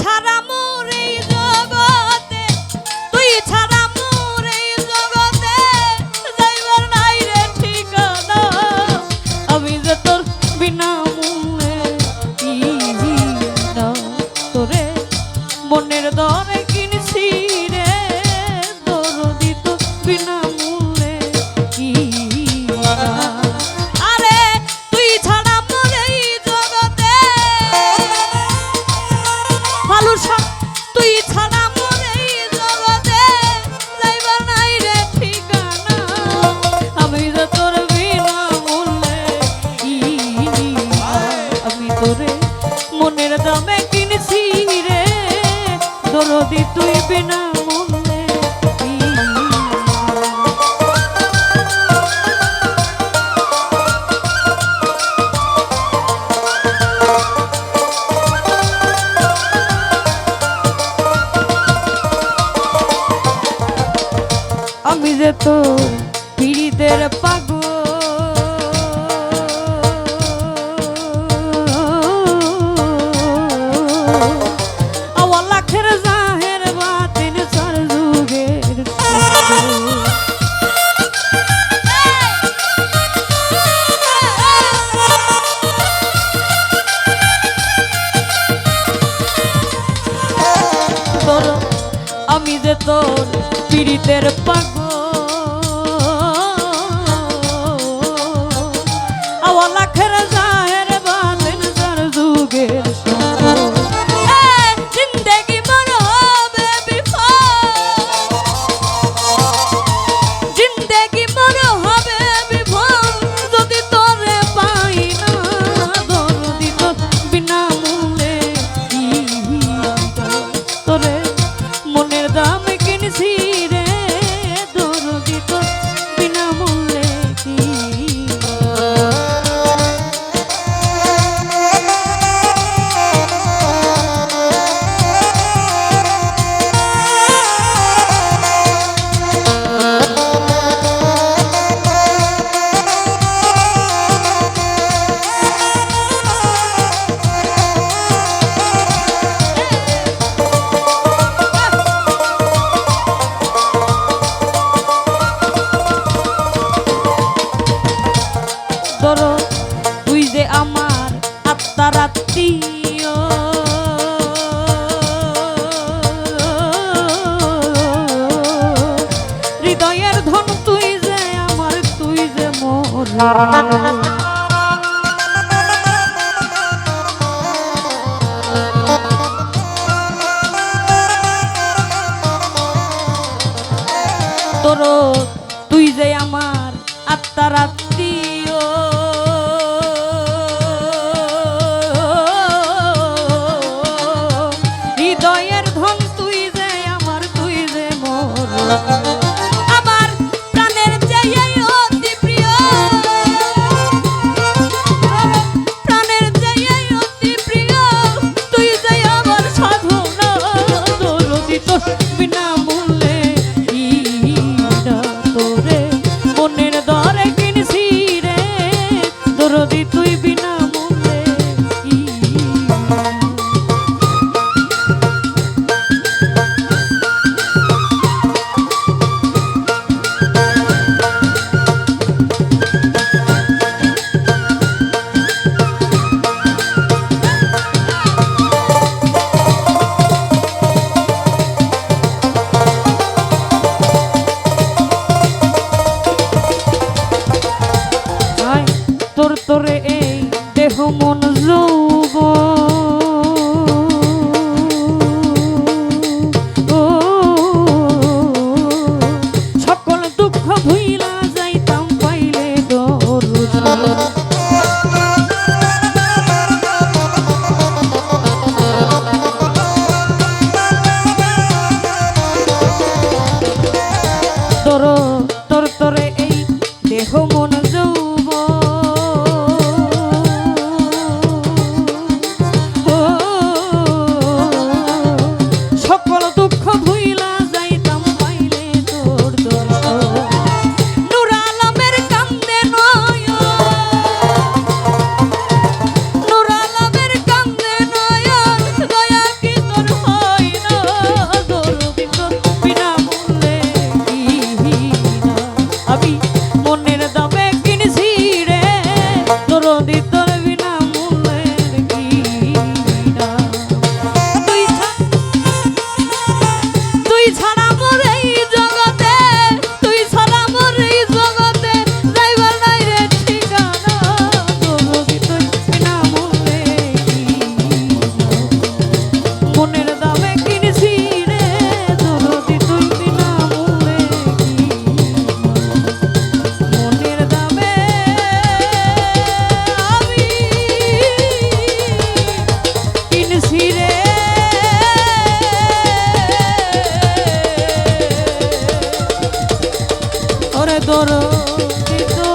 ছাড়া দামে কিনছি রে। দরদি তুই বিনা আমি যে তোর পিড়িদের পাগল আমি যে তোর পীড়িতের পাগল। Brasil. অন্তর তুই যে আমার আত্মার আত্মীয় হৃদয়ের ধন তুই যে আমার, তুই যে মোর। তোর তুই যে আমার আত্মার Música তোর তোরে এই দেহ মন যৌব সকল দুঃখ ভুই আমি কিন্তু